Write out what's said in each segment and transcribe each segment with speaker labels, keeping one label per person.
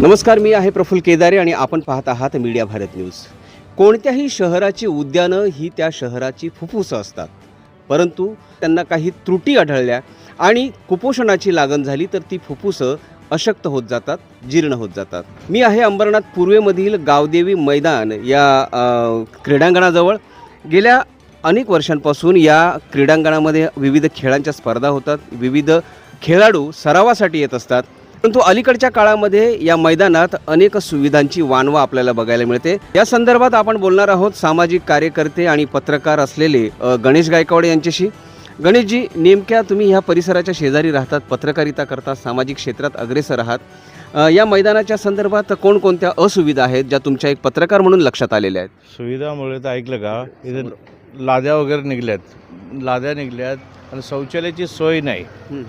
Speaker 1: नमस्कार मी आहे प्रफुल केदारे आणि आपण पाहत आहात मीडिया भारत न्यूज. कोणत्याही शहराची उद्यानं ही त्या शहराची फुफ्फुसं असतात. परंतु त्यांना काही त्रुटी आढळल्या आणि कुपोषणाची लागण झाली तर ती फुफ्फुसं अशक्त होत जातात जीर्ण होत जातात. मी आहे अंबरनाथ पूर्वेमधील गावदेवी मैदान या क्रीडांगणाजवळ. गेल्या अनेक वर्षांपासून या क्रीडांगणामध्ये विविध खेळांच्या स्पर्धा होतात. विविध खेळाडू सरावासाठी येत असतात. परंतु अलीकडच्या काळामध्ये या मैदानात अनेक सुविधांची वानवा आपल्याला बघायला मिळते. या संदर्भात आपण बोलणार आहोत सामाजिक कार्यकर्ते आणि पत्रकार असलेले गणेश गायकवाड यांच्याशी. गणेशजी नेमक्या तुम्ही ह्या परिसराच्या शेजारी राहतात पत्रकारिता करतात सामाजिक क्षेत्रात अग्रेसर आहात. या मैदानाच्या संदर्भात कोणकोणत्या असुविधा आहेत ज्या तुमच्या एक पत्रकार म्हणून लक्षात आलेल्या आहेत?
Speaker 2: सुविधामुळे तर ऐकलं का? इथे लाद्या वगैरे निघल्यात. लाद्या निघल्यात आणि शौचालयाची सोय नाही.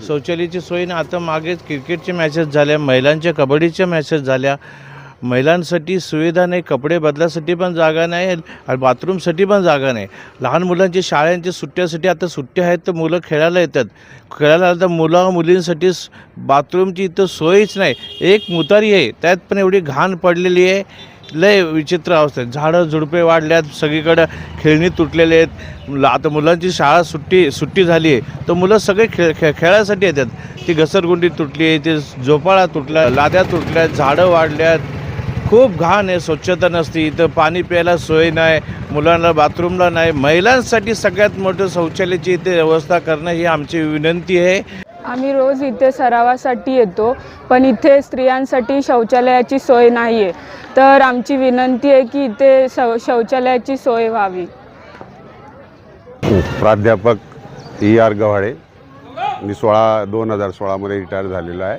Speaker 2: शौचालयाची सोय नाही. आता मागेच क्रिकेटचे मॅचेस झाल्या महिलांच्या कबड्डीच्या मॅचेस झाल्या. महिलांसाठी सुविधा नाही कपडे बदलासाठी पण जागा नाही आणि बाथरूमसाठी पण जागा नाही. लहान मुलांची शाळांची सुट्ट्यासाठी आता सुट्ट्या आहेत तर मुलं खेळायला येतात. खेळायला आलं तर मुलं मुलींसाठी बाथरूमची इथं सोयीच नाही. एक मुतारी आहे त्यात पण एवढी घाण पडलेली आहे. लय विचित्र अवस्था झाडं झुडपे वाढल्यात सगळीकडं खेळणी तुटलेले आहेत. आता मुलांची शाळा सुट्टी सुट्टी झाली आहे. तर मुलं सगळे खेळ खेळ खेळायसाठी येतात. ती घसरगुंडी तुटली आहे ते झोपाळा तुटल्या लाद्या तुटल्या झाडं वाढल्यात. खूप घाण आहे स्वच्छता नसते. इथं पाणी प्यायला सोय नाही मुलांना बाथरूमला नाही. महिलांसाठी सगळ्यात मोठं शौचालयाची इथे व्यवस्था करणं ही आमची विनंती आहे.
Speaker 3: आम्ही रोज इथे सरावासाठी येतो पण इथे स्त्रियांसाठी शौचालयाची सोय नाही आहे तर आमची विनंती आहे की इथे शौ शौचालयाची सोय व्हावी.
Speaker 4: प्राध्यापक ई आर गव्हाळे मी सोळा दोन हजार सोळामध्ये रिटायर झालेलो आहे.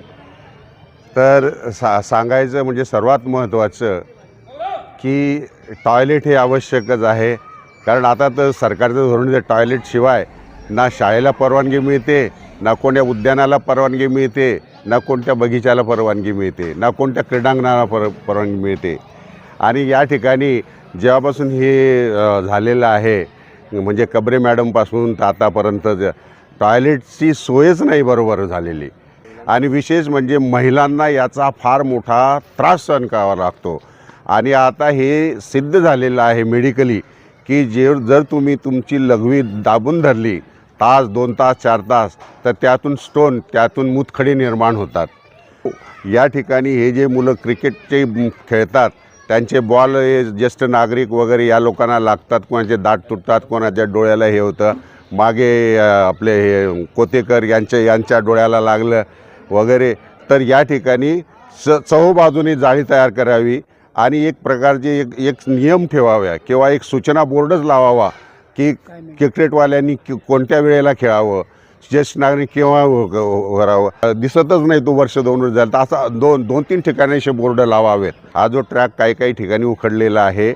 Speaker 4: तर सा सांगायचं म्हणजे सर्वात महत्त्वाचं की टॉयलेट हे आवश्यकच आहे. कारण आता तर सरकारचं धोरण टॉयलेटशिवाय ना शाळेला परवानगी मिळते ना कोणत्या उद्यानाला परवानगी मिळते ना कोणत्या बगीचाला परवानगी मिळते ना कोणत्या क्रीडांगणाला पर परवानगी मिळते. आणि या ठिकाणी जेव्हापासून हे झालेलं आहे म्हणजे कबरे मॅडमपासून तर आतापर्यंत ज- टॉयलेटची सोयच नाही बरोबर झालेली. आणि विशेष म्हणजे महिलांना याचा फार मोठा त्रास सहन करावा लागतो. आणि आता हे सिद्ध झालेलं आहे मेडिकली की जे जर तुम्ही तुमची लघवी दाबून धरली तास दोन तास चार तास तर त्यातून स्टोन त्यातून मुतखडे निर्माण होतात. या ठिकाणी हे जे मुलं क्रिकेटचे खेळतात त्यांचे बॉल हे ज्येष्ठ नागरिक वगैरे या लोकांना लागतात कोणाचे दाट तुटतात कोणाच्या डोळ्याला हे होतं. मागे आपले हे कोतेकर यांच्या यांच्या डोळ्याला लागलं वगैरे तर या ठिकाणी स चहूबाजूने जाळी तयार करावी आणि एक प्रकारचे एक एक नियम ठेवाव्या किंवा एक सूचना बोर्डच लावावा की क्रिकेटवाल्यांनी कि कोणत्या वेळेला खेळावं ज्येष्ठ नागरिक केव्हा करावं दिसतच नाही तो वर्ष दोन वर्ष झालं तर असा दोन दोन तीन ठिकाणी असे बोर्ड लावावेत. हा जो ट्रॅक काही काही ठिकाणी उखडलेला आहे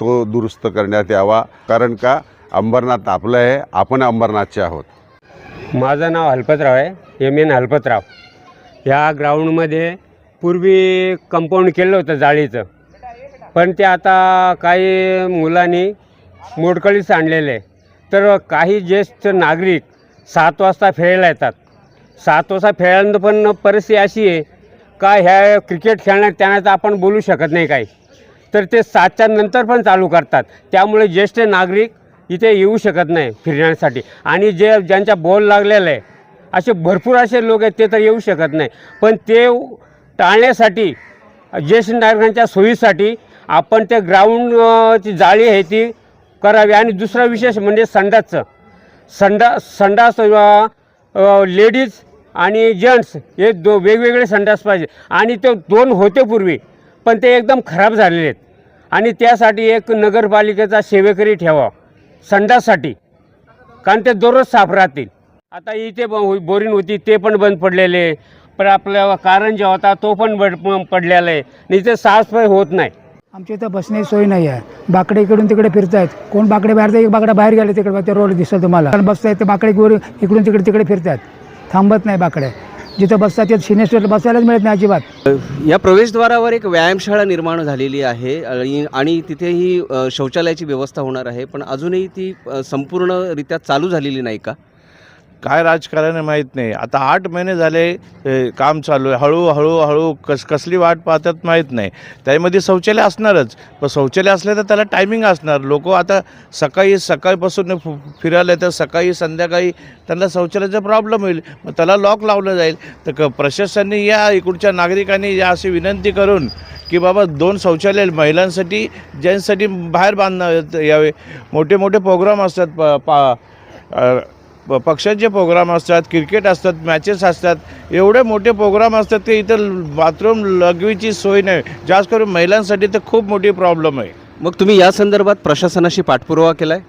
Speaker 4: तो दुरुस्त करण्यात यावा. कारण का? अंबरनाथ आपलं आहे आपण अंबरनाथचे आहोत.
Speaker 5: माझं नाव हलपतराव आहे. M N Halpatrao. ह्या ग्राउंडमध्ये पूर्वी कंपाऊंड केलं होतं जाळीचं. पण ते आता काही मुलांनी मोडकळीस आणलेले. आहे तर काही ज्येष्ठ नागरिक सात वाजता खेळायला येतात. सात वाजता खेळल्यानंतर पण परिस्थिती अशी आहे का ह्या क्रिकेट खेळण्यात त्यांना तर आपण बोलू शकत नाही काही. तर ते सातच्या नंतर पण चालू करतात. त्यामुळे ज्येष्ठ नागरिक इथे येऊ शकत नाही फिरण्यासाठी. आणि जे ज्यांच्या बॉल लागलेला आहे असे भरपूर असे लोक आहेत ते तर येऊ शकत नाही. पण ते टाळण्यासाठी ज्येष्ठ नागरिकांच्या सोयीसाठी आपण ते ग्राउंडची जाळी आहे ती करावी. आणि दुसरा विशेष म्हणजे संडासचं. संडा संडास लेडीज आणि जेंट्स हे दो वेगवेगळे संडास पाहिजे. आणि ते दोन होते पूर्वी पण ते एकदम खराब झालेले आहेत. आणि त्यासाठी एक नगरपालिकेचा सेवेकरी ठेवा संडाससाठी. कारण ते दररोज साफ राहतील. आता इथे ब- बोरिंग होती ते पण बंद पडलेले. पण आपल्या कारंजा होता तो पण बड पडलेला आहे. आणि इथे साफसफाई होत नाही.
Speaker 6: आमच्या इथं बसण्याची सोय नाही आहे. बाकडे इकडून तिकडे फिरतायत. कोण बाकडे बाहेर एक बाकडा बाहेर गेले तिकडे ते रोड दिसत तुम्हाला. कारण बसतायत ते बाकडे इकडून तिकडे तिकडे फिरतात थांबत नाही बाकडे. जिथं बसतात तिथं सिनेस्टरला बसायलाच मिळत नाही अजिबात.
Speaker 1: या प्रवेशद्वारावर एक व्यायामशाळा निर्माण झालेली आहे आणि आणि तिथेही शौचालयाची व्यवस्था होणार आहे. पण अजूनही ती संपूर्णरित्या चालू झालेली नाही का?
Speaker 2: काय राजकारण आहे माहीत नाही. आता आठ महिने झाले काम चालू आहे. हळू हळू हळू कस कसली वाट पाहतात माहीत नाही. त्यामध्ये शौचालय असणारच. पण शौचालय असले तर त्याला टायमिंग असणार. लोक आता सकाळी सकाळपासून फु- फिरायला तर सकाळी संध्याकाळी त्यांना शौचालयाचा प्रॉब्लेम होईल. मग त्याला लॉक लावलं जाईल. तर क प्रशासनाने या इकडच्या नागरिकांनी या अशी विनंती करून की बाबा दोन शौचालय महिलांसाठी जेंट्ससाठी बाहेर बांधणं यावे. मोठे मोठे प्रोग्राम असतात. प पा प- पक्षांचे प्रोग्राम असतात क्रिकेट असतात मॅचेस असतात एवढे मोठे प्रोग्राम असतात की इथं बाथरूम लगवीची सोय नाही. जास्त करून महिलांसाठी तर खूप मोठी प्रॉब्लेम आहे.
Speaker 1: मग तुम्ही या संदर्भात प्रशासनाशी पाठपुरावा केलाय?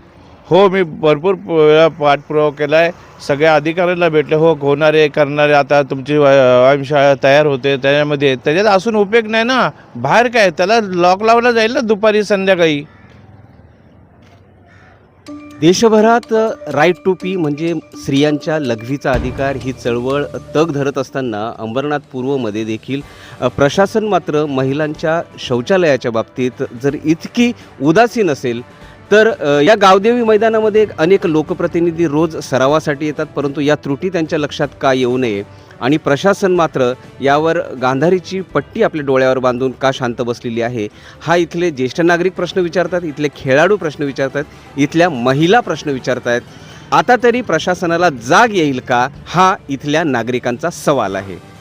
Speaker 2: हो मी भरपूर वेळा पाठपुरावा केला आहे सगळ्या अधिकाऱ्यांना भेटले हो होणारे करणारे आता तुमची व्यायामशाळा तयार होते त्याच्यामध्ये त्याच्यात असून उपयोग नाही ना. बाहेर काय त्याला लॉक लावला जाईल ना दुपारी संध्याकाळी?
Speaker 1: देशभरात राईट टू पी म्हणजे स्त्रियांच्या लघवीचा अधिकार ही चळवळ तग धरत असताना अंबरनाथ पूर्वमध्ये देखील प्रशासन मात्र महिलांच्या शौचालयाच्या बाबतीत जर इतकी उदासीन असेल तर या गावदेवी मैदानामध्ये अनेक लोकप्रतिनिधी रोज सरावासाठी येतात परंतु या त्रुटी त्यांच्या लक्षात का येऊ नये? आणि प्रशासन मात्र यावर गांधारीची पट्टी आपल्या डोळ्यावर बांधून का शांत बसलेली आहे? हा इथले ज्येष्ठ नागरिक प्रश्न विचारतात इथले खेळाडू प्रश्न विचारतात इथल्या महिला प्रश्न विचारतायत. आता तरी प्रशासनाला जाग येईल का? हा इथल्या नागरिकांचा सवाल आहे.